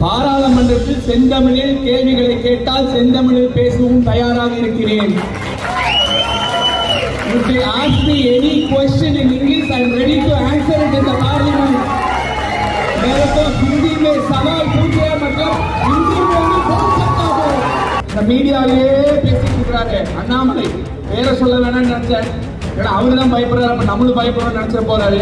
பாராளுமன்றத்தில் செந்தமிழில் கேள்விகளை கேட்டால் செந்தமிழில் பேசவும் தயாராக இருக்கிறேன் If they ask me any question in English, I am ready to answer it in the parliament. मेरे को हिंदी में सवाल पूछे मतलब हिंदी में भी बोल सकता हूँ இந்த மீடியாவிலேயே பேசிட்டு இருக்கிறாரு அண்ணாமலை பேரை சொல்ல வேணாம்னு நினைச்சேன் ஏன்னா அவரு தான் பயப்படுறாரு அப்ப நம்மளும் பயப்படுறோம்னு நினைச்ச போறாரு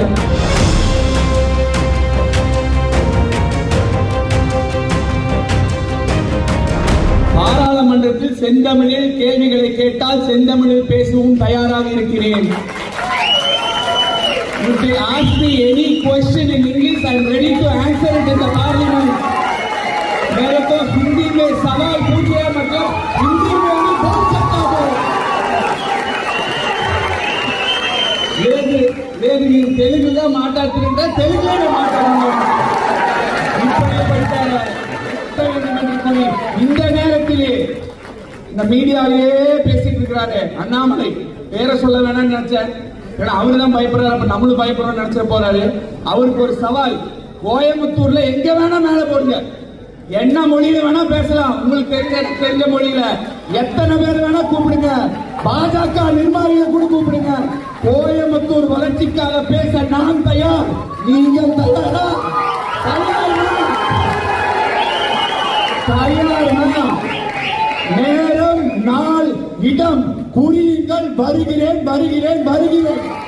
பாராளுமன்றத்தில் செந்தமிழில் கேள்விகளை கேட்டால் செந்தமிழில் பேசவும் தயாராக இருக்கிறேன் If they ask me any question in English, I am ready to answer it in the parliament. मेरे को हिंदी में सवाल पूछे मतलब हिंदी में भी बोल सकता हूँ లేదు లేదు మీరు తెలుగుగా మాట్లాడుతుంటే తెలుగులోనే మాట్లాడండి சட்டமன்றத்தில் இந்த நேரத்திலே இந்த மீடியாவிலேயே பேசிட்டு இருக்கிறாரு அண்ணாமலை. பேரை சொல்ல வேணாம்னு நினைச்சேன். ஏன்னா அவரு தான் பயப்படுறாரு அப்ப நம்மளும் பயப்படுறோம் நினைச்ச போறாரு. அவருக்கு ஒரு சவால் கோயம்புத்தூர்ல எங்க வேணா மேல போடுங்க. என்ன மொழியில வேணா பேசலாம். உங்களுக்கு தெரிஞ்ச தெரிஞ்ச மொழியில எத்தனை பேர் வேணா கூப்பிடுங்க. பாஜக நிர்வாகிகளை கூட கூப்பிடுங்க. கோயம்புத்தூர் வளர்ச்சிக்காக பேச நான் தயார். நீங்க தயாரா? தயாரா நேரம் நாள் இடம். குறியுங்கள் வருகிறேன் வருகிறேன் வருகிறேன்.